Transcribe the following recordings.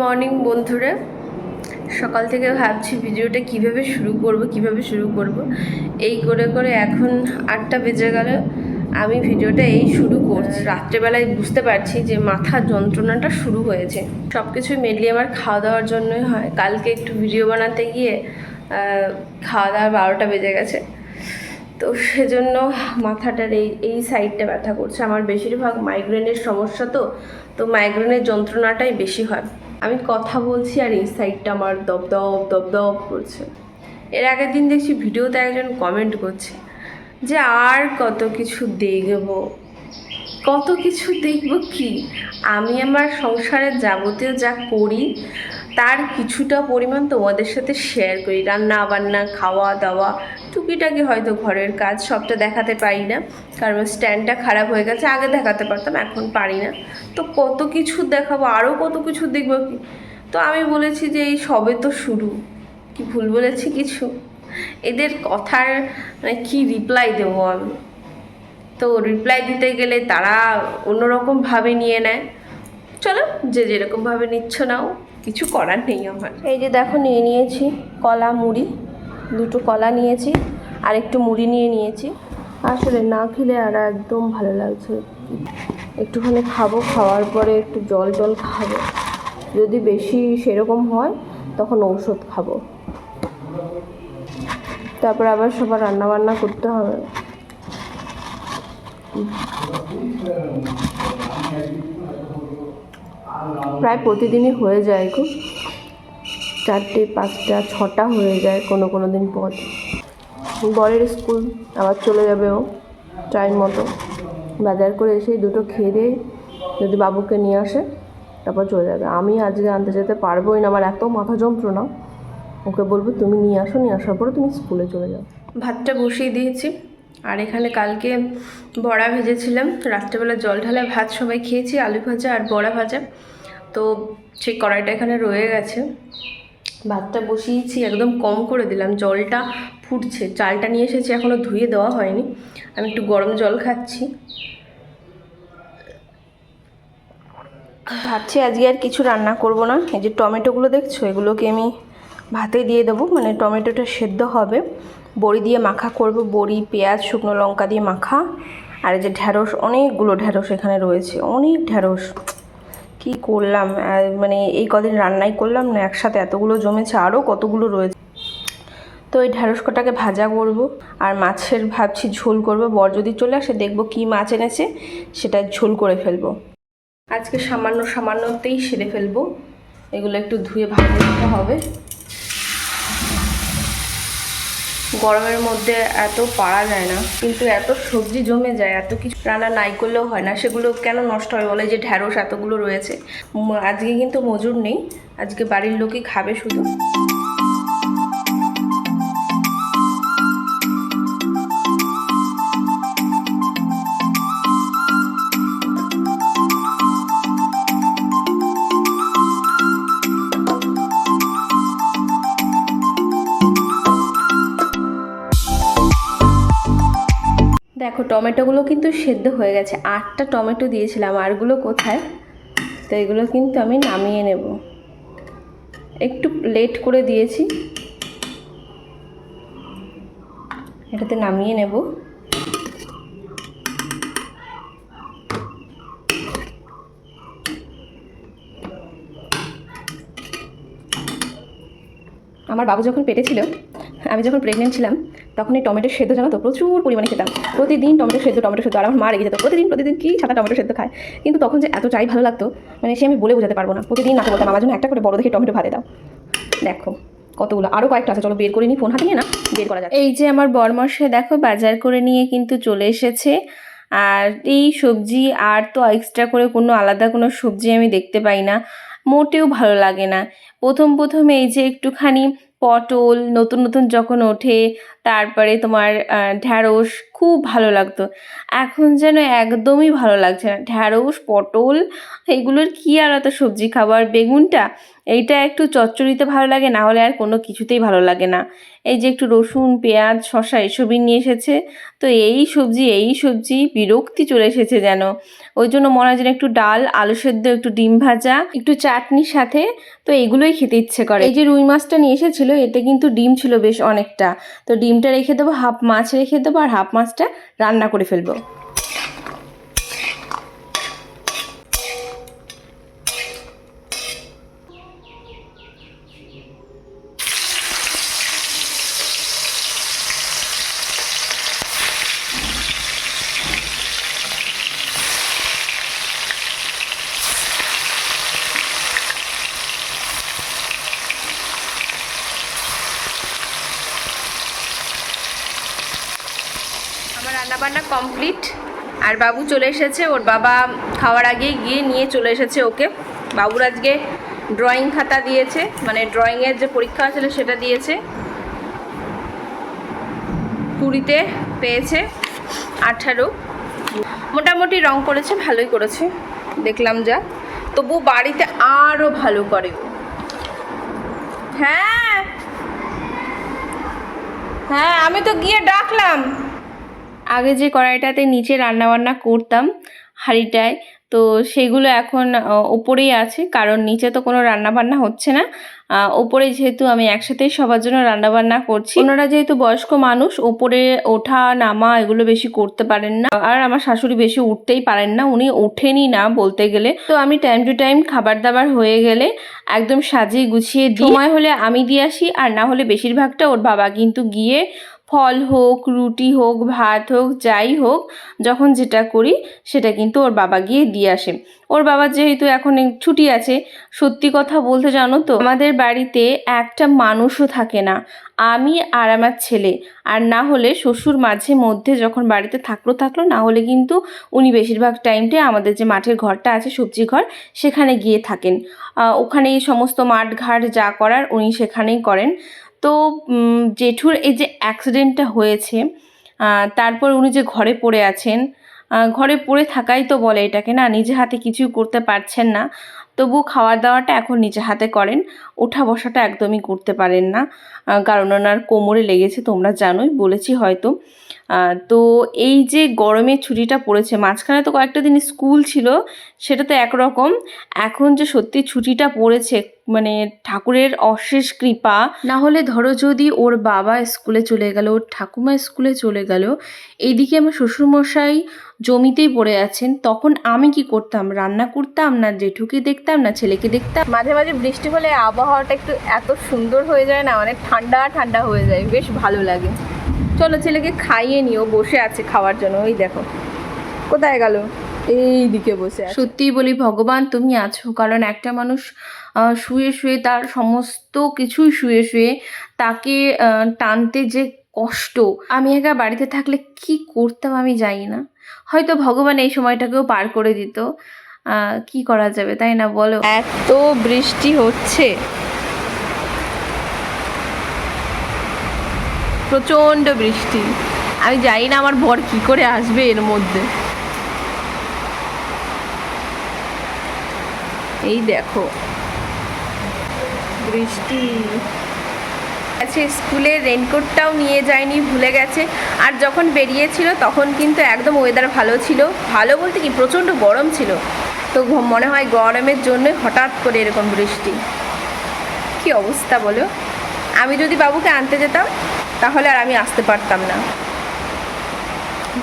Morning বন্ধুরা। সকাল থেকে ভাবছি ভিডিওটা কীভাবে শুরু করব কীভাবে শুরু করব। এই করে করে এখন আটটা বেজে গেল। আমি ভিডিওটা এই শুরু করছি। রাত্রেবেলায় বুঝতে পারছি যে মাথার যন্ত্রণাটা শুরু হয়েছে। সব কিছুই মেনলি আমার খাওয়া দাওয়ার জন্যই হয়। কালকে একটু ভিডিও বানাতে গিয়ে খাওয়া দাওয়া বারোটা বেজে গেছে। তো সেজন্য মাথাটার এই এই সাইডটা ব্যথা করছে। আমার বেশিরভাগ মাইগ্রেনের সমস্যা তো তো মাইগ্রেনের যন্ত্রণাটাই বেশি হয়। আমি কথা বলছি আর এই সাইডটা আমার দপদপ দপদপ করছে। এর আগের দিন দেখছি ভিডিওতে একজন কমেন্ট করছে যে আর কত কিছু দেখব। কত কিছু দেখব কি? আমি আমার সংসারে যাবতীয় যা করি তার কিছুটা পরিমাণ তোমাদের সাথে শেয়ার করি। রান্না বান্না, খাওয়া দাওয়া, টুকিটাকি হয়তো ঘরের কাজ, সবটা দেখাতে পারি না। কারণ স্ট্যান্ডটা খারাপ হয়ে গেছে, আগে দেখাতে পারতাম, এখন পারি না। তো কত কিছু দেখাবো আরও কত কিছু দেখব কি? তো আমি বলেছি যে এই সবে তো শুরু। কি ভুল বলেছি কিছু? এদের কথার মানে কি রিপ্লাই দেবো আমি? তো রিপ্লাই দিতে গেলে তারা অন্যরকম ভাবে নিয়ে নেয়। চলো, যে যেরকমভাবে নিচ্ছ নাও। কিছু করার নেই আমার। এই যে দেখো, নিয়ে নিয়েছি কলা, মুড়ি, দুটো কলা নিয়েছি, আর একটু মুড়ি নিয়ে নিয়েছি। আসলে না খেলে আর একদম ভালো লাগছে একটুখানি খাব, খাওয়ার পরে একটু জল জল খাব। যদি বেশি সেরকম হয়, তখন ঔষধ খাব। তারপর আবার সবার রান্না বান্না করতে হবে। প্রায় প্রতিদিনই হয়ে যায় খুব চারটে, পাঁচটা, ছটা হয়ে যায় কোনো কোনো দিন পর। বরের স্কুল, আবার চলে যাবে ও টাইম মতো। বাজার করে এসে দুটো খেয়ে দিয়ে যদি বাবুকে নিয়ে আসে, তারপর চলে যাবে। আমি আজকে আনতে যেতে পারবোই না, আমার এত মাথা যন্ত্রণা। ওকে বলব, তুমি নিয়ে আসো, নিয়ে আসার পরে তুমি স্কুলে চলে যাও। ভাতটা বসিয়ে দিয়েছি। আর এখানে কালকে বড়া ভেজেছিলাম। রাত্রেবেলা জল ঢালা ভাত সবাই খেয়েছি, আলু ভাজা আর বড়া ভাজা। তো সেই কড়াইটা এখানে রয়ে গেছে। ভাতটা বসিয়েছি, একদম কম করে দিলাম। জলটা ফুটছে। চালটা নিয়ে এসেছি এখনও ধুয়ে দেওয়া হয়নি। আমি একটু গরম জল খাচ্ছি। ভাবছি আজকে আর কিছু রান্না করব না। এই যে টমেটোগুলো দেখছ, এগুলোকে আমি ভাতে দিয়ে দেবো। মানে টমেটোটা সেদ্ধ হবে। বড়ি দিয়ে মাখা করব। বড়ি, পেঁয়াজ, শুকনো লঙ্কা দিয়ে মাখা। আর এই যে ঢ্যাঁড়স, অনেকগুলো ঢ্যাঁড়স এখানে রয়েছে। অনেক ঢ্যাঁড়স। কি করলাম? মানে এই কদিন রান্নাই করলাম না, একসাথে এতগুলো জমেছে আরও কতগুলো রয়েছে। তো এই ঢ্যাঁড়স কটাকে ভাজা করব, আর মাছের ভাবছি ঝোল করব। বর যদি চলে আসে, দেখব কি মাছ এনেছে, সেটা ঝোল করে ফেলব। আজকে সামান্য সামান্যতেই সেরে ফেলব। এগুলো একটু ধুয়ে ভালো হবে। গরমের মধ্যে এত পারা যায় না, কিন্তু এত সবজি জমে যায়, এত কিছু রান্না নাই করলেও হয় না, সেগুলো কেন নষ্ট হয় বলে যে ঢ্যাঁড়স এতগুলো রয়েছে? আজকে কিন্তু মজুর নেই, আজকে বাড়ির লোকই খাবে শুধু। দেখো, টমেটোগুলো কিন্তু সেদ্ধ হয়ে গেছে। আটটা টমেটো দিয়েছিলাম, আরগুলো কোথায়? তো এগুলো কিন্তু আমি নামিয়ে নেব। একটু লেট করে দিয়েছি। এটাতে নামিয়ে নেব। আমার বাবু যখন পেটে ছিল আমি যখন প্রেগনেন্ট ছিলাম, তখন এই টমেটো সেদ্ধ জানো তো, প্রচুর পরিমাণে খেতাম। প্রতিদিন টমেটো সেদ্ধ টমেটো সেদ্ধ, আর আমার মা রেগে যেত। প্রতিদিন প্রতিদিন কি সাদা টমেটো সেদ্ধ খায়। কিন্তু তখন যে এত চাই ভালো লাগতো মানে সে আমি বলে বোঝাতে পারব না। প্রতিদিন নাকে বলতাম, আমার জন্য একটা করে বড় দেখে টমেটো ভাতে দাও। দেখো, কতগুলো আরও কয়েকটা আছে, চলো বের করে নিই ফোন হাতে নিয়ে না, বের করা যায় এই যে আমার বরমশাই, দেখো, বাজার করে নিয়ে কিন্তু চলে এসেছে। আর এই সবজি আর তো এক্সট্রা করে কোনো আলাদা কোনো সবজি আমি দেখতে পাই না। মোটেও ভালো লাগে না। প্রথম প্রথম এই যে একটুখানি পটল নতুন নতুন যখন ওঠে তারপরে তোমার ঢ্যাঁড়স খুব ভালো লাগতো। এখন যেন একদমই ভালো লাগছে না। ঢ্যাঁড়স, পটল, এগুলোর কি আর এত সবজি খাবার বেগুনটা, এইটা একটু চচ্চড়িতে ভালো লাগে, না হলে আর কোনো কিছুতেই ভালো লাগে না। এই যে একটু রসুন, পেঁয়াজ, শসা, এসবই নিয়ে এসেছে। তো এই সবজি এই সবজি বিরক্তি চলে এসেছে যেন। ওই জন্য মনে হয় যেন একটু ডাল, আলু সেদ্ধ, একটু ডিম ভাজা, একটু চাটনির সাথে, তো এগুলোই খেতে ইচ্ছে করে। এই যে রুই মাছটা নিয়ে এসেছিল, এতে কিন্তু ডিম ছিল বেশ অনেকটা। তো ডিমটা রেখে দেবো হাফ মাছ রেখে দেবো আর হাফ মাছটা রান্না করে ফেলব আমার রান্নাবান্না কমপ্লিট আর বাবু চলে এসেছে, ওর বাবা খাওয়ার আগে গিয়ে নিয়ে চলে এসেছে ওকে। বাবুর আজকে ড্রয়িং খাতা দিয়েছে মানে ড্রয়িংয়ের যে পরীক্ষা ছিল সেটা দিয়েছে। কুড়িতে পেয়েছে, আঠারো। মোটামুটি রং করেছে, ভালোই করেছে। দেখলাম যা। তবু বাড়িতে আরও ভালো করে। হ্যাঁ। হ্যাঁ আমি তো গিয়ে ডাকলাম। আগে যে কড়াইটাতে নিচে রান্নাবান্না করতাম হাঁড়িটায়, তো সেগুলো এখন ওপরেই আছে, কারণ নিচে তো কোনো রান্নাবান্না হচ্ছে না। ওপরে যেহেতু আমি একসাথেই সবার জন্য রান্নাবান্না করছি। ওনারা যেহেতু বয়স্ক মানুষ, ওপরে ওঠা, নামা এগুলো বেশি করতে পারেন না। আর আমার শাশুড়ি বেশি উঠতেই পারেন না, উনি ওঠেনই না বলতে গেলে। তো আমি টাইম টু টাইম খাবার দাবার হয়ে গেলে একদম সাজিয়ে গুছিয়ে সময় হলে আমি দিয়ে আসি, আর না হলে বেশিরভাগটা ওর বাবা কিন্তু গিয়ে ফল হোক রুটি হোক ভাত হোক যাই হোক যখন যেটা করি সেটা কিন্তু ওর বাবা গিয়ে দিয়ে আসে। ওর বাবার যেহেতু এখন ছুটি আছে সত্যি কথা বলতে জানো তো আমাদের বাড়িতে একটা মানুষও থাকে না। আমি আর আমার ছেলে। আর না হলে শ্বশুর মাঝে মধ্যে যখন বাড়িতে থাকল থাকল না হলে কিন্তু উনি বেশিরভাগ টাইমটাই আমাদের যে মাঠের ঘরটা আছে সবজি ঘর সেখানে গিয়ে থাকেন। আহ, ওখানেই সমস্ত মাঠ ঘাট যা করার উনি সেখানেই করেন। তো জেঠুর এই যে অ্যাক্সিডেন্টটা হয়েছে তারপর উনি যে ঘরে পড়ে আছেন ঘরে পড়ে থাকাই তো বলে এটাকে না, নিজে হাতে কিছুই করতে পারছেন না। তবু খাওয়া দাওয়াটা এখন নিজে হাতে করেন ওঠা বসাটা একদমই করতে পারেন না। কারণ ওনার কোমরে লেগেছে তোমরা জানোই বলেছি হয়তো। তো এই যে গরমে ছুটিটা পড়েছে মাঝখানে তো কয়েকটা দিন স্কুল ছিল সেটা তো একরকম। এখন যে সত্যি ছুটিটা পড়েছে মানে ঠাকুরের অশেষ কৃপা না হলে ধরো যদি ওর বাবা স্কুলে চলে গেল ওর ঠাকুমা স্কুলে চলে গেল এইদিকে আমার শ্বশুরমশাই জমিতেই পড়ে আছেন তখন আমি কি করতাম? রান্না করতাম না জেঠুকে দেখতাম না ছেলেকে দেখতাম? মাঝে মাঝে বৃষ্টি হলে আবহাওয়াটা একটু এত সুন্দর হয়ে যায় না মানে ঠান্ডা ঠান্ডা হয়ে যায়। বেশ ভালো লাগে। চলো ছেলেকে খাইয়ে নিও বসে আছে খাওয়ার জন্য। ওই দেখো। কোথায় গেল? এই দিকে বসে সত্যিই বলি ভগবান তুমি আছো। কারণ একটা মানুষ শুয়ে শুয়ে তার সমস্ত কিছুই শুয়ে শুয়ে তাকে টানতে যে কষ্ট আমি একা বাড়িতে থাকলে কি করতাম আমি জানি না। হয়তো ভগবান এই সময়টাকেও পার করে দিত। কি করা যাবে তাই না বলো? এত বৃষ্টি হচ্ছে। প্রচণ্ড বৃষ্টি। আমি জানি না আমার বর কি করে আসবে এর মধ্যে। এই দেখো। বৃষ্টি। আছে স্কুলে রেনকোটটাও নিয়ে যায়নি, ভুলে গেছে। আর যখন বেরিয়েছিল, তখন কিন্তু একদম ওয়েদার ভালো ছিল। ভালো বলতে কি, প্রচণ্ড গরম ছিল। তো মনে হয় গরমের জন্য হঠাৎ করে এরকম বৃষ্টি। কি অবস্থা বলো? আমি যদি বাবুকে আনতে যেতাম তাহলে আর আমি আসতে পারতাম না।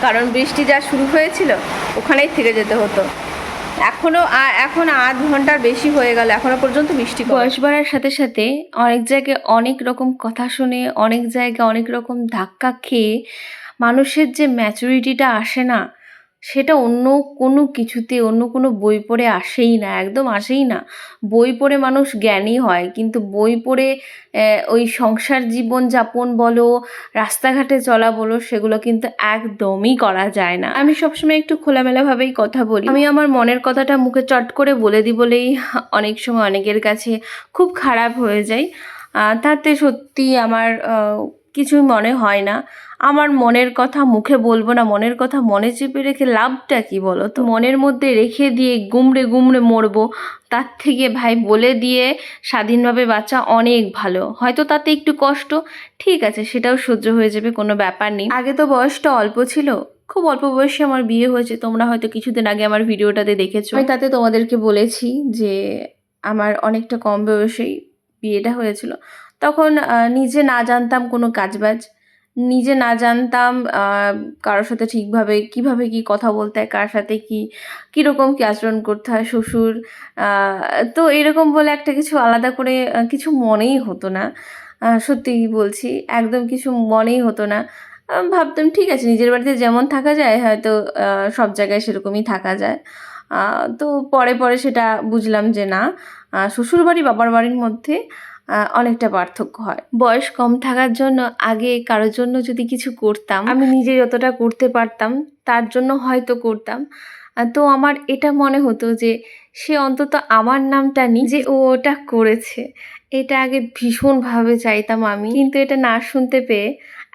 কারণ বৃষ্টি যা শুরু হয়েছিল, ওখানেই থেকে যেতে হতো। এখনও এখন আধ ঘণ্টার বেশি হয়ে গেল, এখনও পর্যন্ত বৃষ্টি বয়স বাড়ার সাথে সাথে অনেক জায়গায় অনেক রকম কথা শুনে, অনেক জায়গায় অনেক রকম ধাক্কা খেয়ে মানুষের যে ম্যাচুরিটিটা আসে না সেটা অন্য কোনো কিছুতে, অন্য কোনো বই পড়ে আসেই না, একদম আসেই না। বই পড়ে মানুষ জ্ঞানী হয়, কিন্তু বই পড়ে ওই সংসার জীবন যাপন বলো, রাস্তাঘাটে চলা বলো, সেগুলো কিন্তু একদমই করা যায় না। আমি সবসময় একটু খোলামেলাভাবেই কথা বলি। আমি আমার মনের কথাটা মুখে চট করে বলে দিই বলেই অনেক সময় অনেকের কাছে খুব খারাপ হয়ে যায় তাতে সত্যি আমার কিছুই মনে হয় না। আমার মনের কথা মুখে বলব না, মনের কথা মনে চেপে রেখে লাভটা কি বলো তো? মনের মধ্যে রেখে দিয়ে গুমড়ে গুমড়ে মরবো, তার থেকে ভাই বলে দিয়ে স্বাধীনভাবে বাঁচা অনেক ভালো। হয়তো তাতে একটু কষ্ট, ঠিক আছে, সেটাও সহ্য হয়ে যাবে, কোনো ব্যাপার নেই। আগে তো বয়সটা অল্প ছিল, খুব অল্প বয়সে আমার বিয়ে হয়েছে, তোমরা হয়তো কিছুদিন আগে আমার ভিডিওটাতে দেখেছ। আমি তাতে তোমাদেরকে বলেছি যে, আমার অনেকটা কম বয়সেই বিয়েটা হয়েছিল। তখন নিজে না জানতাম কোনো কাজবাজ। নিজে না জানতাম কারোর সাথে ঠিকভাবে কীভাবে কি কথা বলতে হয় কার সাথে কি কীরকম কি আচরণ করতে হয় শ্বশুর তো এরকম বলে একটা কিছু আলাদা করে কিছু মনেই হতো না। আহ, সত্যিই বলছি একদম কিছু মনেই হতো না। ভাবতাম ঠিক আছে নিজের বাড়িতে যেমন থাকা যায় হয়তো সব জায়গায় সেরকমই থাকা যায়। তো পরে পরে সেটা বুঝলাম যে না আহ, শ্বশুরবাড়ি বাবার বাড়ির মধ্যে অনেকটা পার্থক্য হয়। বয়স কম থাকার জন্য আগে কারোর জন্য যদি কিছু করতাম, আমি নিজে যতটা করতে পারতাম, তার জন্য হয়তো করতাম। তো আমার এটা মনে হতো যে সে অন্তত আমার নামটা নি যে ও ওটা করেছে। এটা আগে ভীষণভাবে চাইতাম আমি। কিন্তু এটা না শুনতে পেয়ে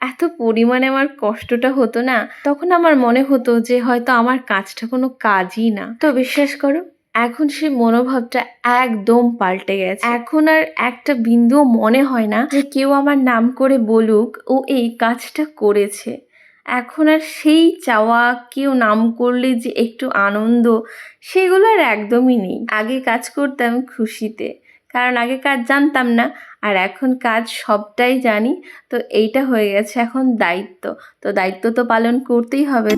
এত পরিমাণে আমার কষ্টটা হতো না, তখন আমার মনে হতো যে হয়তো আমার কাজটা কোনো কাজই না। তো বিশ্বাস করো এখন সে মনোভাবটা একদম পাল্টে গেছে। এখন আর একটা বিন্দুও মনে হয় না যে কেউ আমার নাম করে বলুক ও এই কাজটা করেছে। এখন আর সেই চাওয়া, কেউ নাম করলে যে একটু আনন্দ, সেগুলো আর একদমই নেই। আগে কাজ করতাম খুশিতে, কারণ আগে কাজ জানতাম না, আর এখন কাজ সবটাই জানি। তো এইটা হয়ে গেছে এখন দায়িত্ব। তো দায়িত্ব তো পালন করতেই হবে।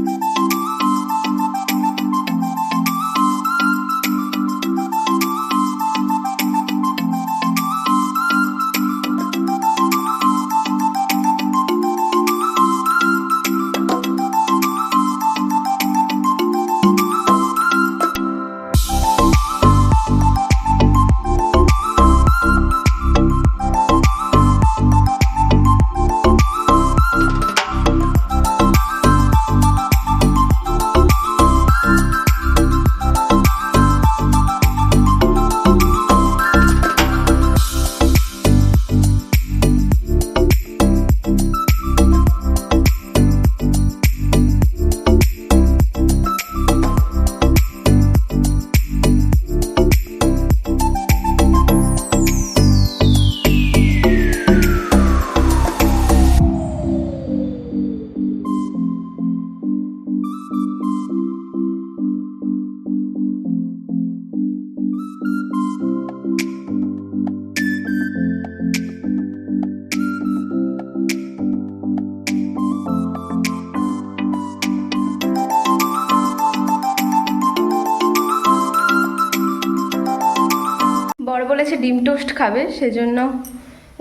বলেছে ডিম টোস্ট খাবে, সেজন্য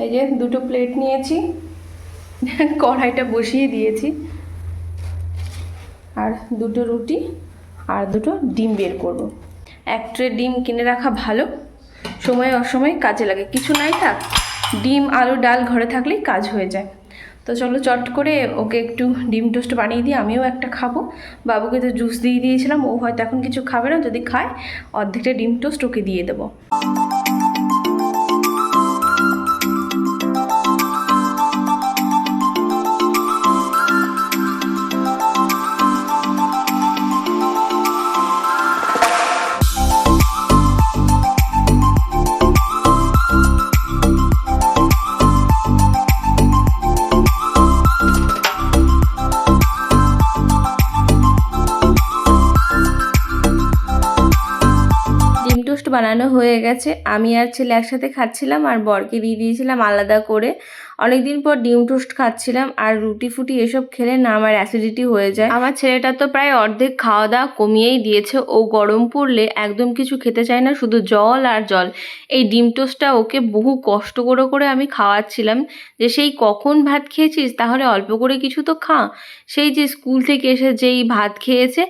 এই যে দুটো প্লেট নিয়েছি, কড়াইটা বসিয়ে দিয়েছি, আর দুটো রুটি আর দুটো ডিম বের করব। এক ট্রে ডিম কিনে রাখা ভালো, সময় অসময় কাজে লাগে। কিছু নাই থাক, ডিম, আলু, ডাল ঘরে থাকলেই কাজ হয়ে যায়। তো চলো চট করে ওকে একটু ডিম টোস্ট বানিয়ে দিই আমিও একটা খাব। বাবুকে তো জুস দিয়ে দিয়েছিলাম, ও হয়তো এখন কিছু খাবে না, যদি খায়, অর্ধেকটা ডিম টোস্ট ওকে দিয়ে দেবো। হয়ে গেছে। আমি আর ছেলে একসাথে খাচ্ছিলাম আর বরকে দিয়ে দিয়েছিলাম আলাদা করে। অনেকদিন পর ডিম টোস্ট খাচ্ছিলাম আর রুটি ফুটি এসব খেলে না আমার অ্যাসিডিটি হয়ে যায়। আমার ছেলেটা তো প্রায় অর্ধেক খাওয়া দাওয়া কমিয়েই দিয়েছে। ও গরম পড়লে একদম কিছু খেতে চায় না, শুধু জল আর জল। এই ডিম টোস্টটা ওকে বহু কষ্ট করে করে আমি খাওয়াচ্ছিলাম যে, সেই কখন ভাত খেয়েছিস? তাহলে অল্প করে কিছু তো খা। সেই যে স্কুল থেকে এসে যেই ভাত খেয়েছে,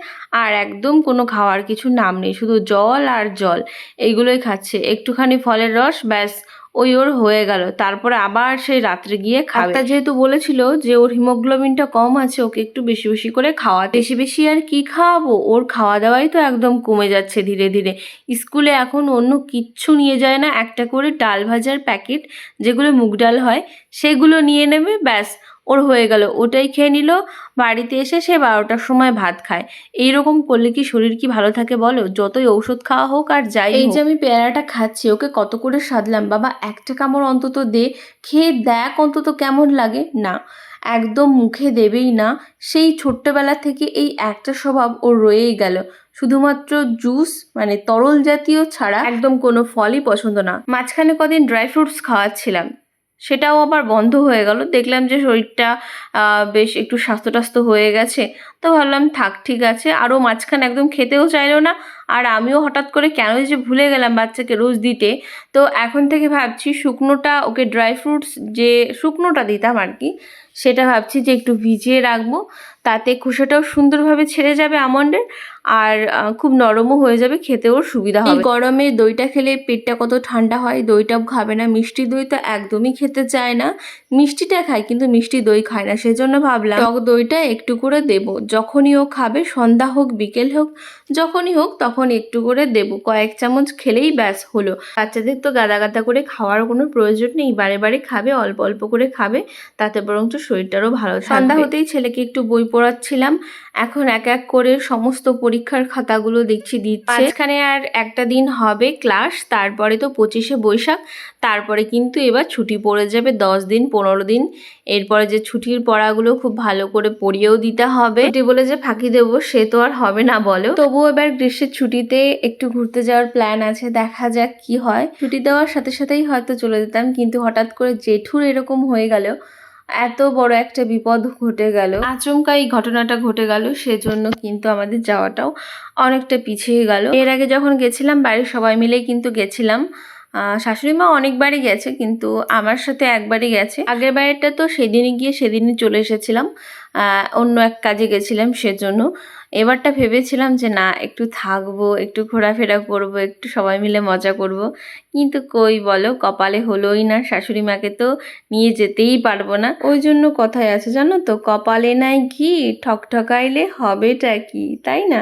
আর একদম কোনো খাওয়ার কিছু নাম নেই, শুধু জল আর জল। এইগুলোই খাচ্ছে। একটুখানি ফলের রস, ব্যাস। ওই ওর হয়ে গেল। তারপরে আবার সেই রাত্রে গিয়ে খাবে। যেহেতু বলেছিল যে ওর হিমোগ্লোবিনটা কম আছে ওকে একটু বেশি বেশি করে খাওয়া বেশি বেশি আর কি খাওয়াবো? ওর খাওয়া দাওয়াই তো একদম কমে যাচ্ছে ধীরে ধীরে। স্কুলে এখন অন্য কিচ্ছু নিয়ে যায় না। একটা করে ডাল ভাজার প্যাকেট যেগুলো মুগ ডাল হয় সেগুলো নিয়ে নেবে ব্যাস। ওর হয়ে গেল। ওটাই খেয়ে নিল। বাড়িতে এসে সে বারোটার সময় ভাত খায়। এইরকম করলে কি শরীর কি ভালো থাকে বলো? যতই ঔষধ খাওয়া হোক আর যাই এই যে আমি পেয়ারাটা খাচ্ছি ওকে কত করে সাধলাম? বাবা একটা কামড় অন্তত দে। খেয়ে দেখ অন্তত কেমন লাগে। না একদম মুখে দেবেই না। সেই ছোট্টবেলা থেকে এই একটা স্বভাব ওর রয়েই গেল। শুধুমাত্র জুস মানে তরল জাতীয় ছাড়া একদম কোনো ফলই পছন্দ না। মাঝখানে কদিন ড্রাই ফ্রুটস খাওয়াচ্ছিলাম। সেটাও আবার বন্ধ হয়ে গেল। দেখলাম যে শরীরটা বেশ একটু স্বাস্থ্য টাস্থ্য হয়ে গেছে। তো ভাবলাম, থাক, ঠিক আছে। আরও মাঝখানে একদম খেতেও চাইলো না। আর আমিও হঠাৎ করে কেন যে ভুলে গেলাম বাচ্চাকে রোজ দিতে। তো এখন থেকে ভাবছি, শুকনোটা, ওকে ড্রাই ফ্রুটস যে শুকনোটা দিতাম আর কি, সেটা ভাবছি যে একটু ভিজিয়ে রাখব। তাতে খোসাটাও সুন্দরভাবে ছেড়ে যাবে আমন্ডের আর খুব নরমও হয়ে যাবে খেতেও সুবিধা হবে। গরমে দইটা খেলে পেটটা কত ঠান্ডা হয় দইটাও খাবে না মিষ্টি দই তো একদমই খেতে চায় না। মিষ্টিটা খায় কিন্তু মিষ্টি দই খায় না সেজন্য ভাবলাম টক দইটা একটু করে দেব। যখনই ও খাবে সন্ধ্যা হোক বিকেল হোক যখনই হোক তখন একটু করে দেব। কয়েক চামচ খেলেই ব্যাস হলো। বাচ্চাদের তো গাদা গাদা করে খাওয়ার কোনো প্রয়োজন নেই বারে বারে খাবে অল্প অল্প করে খাবে তাতে বরঞ্চ শরীরটারও ভালো। সন্ধ্যা হতেই ছেলেকে একটু বই পড়াচ্ছিলাম এখন এক এক করে সমস্ত পরীক্ষার খাতাগুলো দেখছি, দিচ্ছে। মাঝখানে আর একটা দিন হবে ক্লাস, তারপরে তো পঁচিশে বৈশাখ, তারপরে কিন্তু এবার ছুটি পড়ে যাবে দশ দিন, পনেরো দিন। এরপরে যে ছুটির পড়াগুলো খুব ভালো করে পড়িয়েও দিতে হবে। ছুটি বলে যে ফাঁকি দেবো, সে তো আর হবে না বলো তবুও এবার গ্রীষ্মের ছুটিতে একটু ঘুরতে যাওয়ার প্ল্যান আছে, দেখা যাক কি হয়। ছুটি দেওয়ার সাথে সাথেই হয়তো চলে যেতাম, কিন্তু হঠাৎ করে জেঠুর এরকম হয়ে গেল। এত বড় একটা বিপদ ঘটে গেল। আচমকা এই ঘটনাটা ঘটে গেল, সেজন্য কিন্তু আমাদের যাওয়াটাও অনেকটা পিছিয়ে গেল। এর আগে যখন গেছিলাম, বাড়ির সবাই মিলেই কিন্তু গেছিলাম। শাশুড়ি মা অনেকবারই গেছে, কিন্তু আমার সাথে একবারই গেছে। আগের বাড়িটা তো সেদিনই গিয়ে সেদিনই চলে এসেছিলাম। অন্য এক কাজে গেছিলাম সেজন্য। এবারটা ভেবেছিলাম যে, না, একটু থাকব, একটু ঘোরাফেরা করব, একটু সবাই মিলে মজা করব। কিন্তু কই বলো, কপালে হলোই না শাশুড়ি মাকে তো নিয়ে যেতেই পারব না। ওই জন্য কথায় আছে, জানো তো, কপালে নাই ঘি, ঠকঠকাইলে হবেটা কি, তাই না?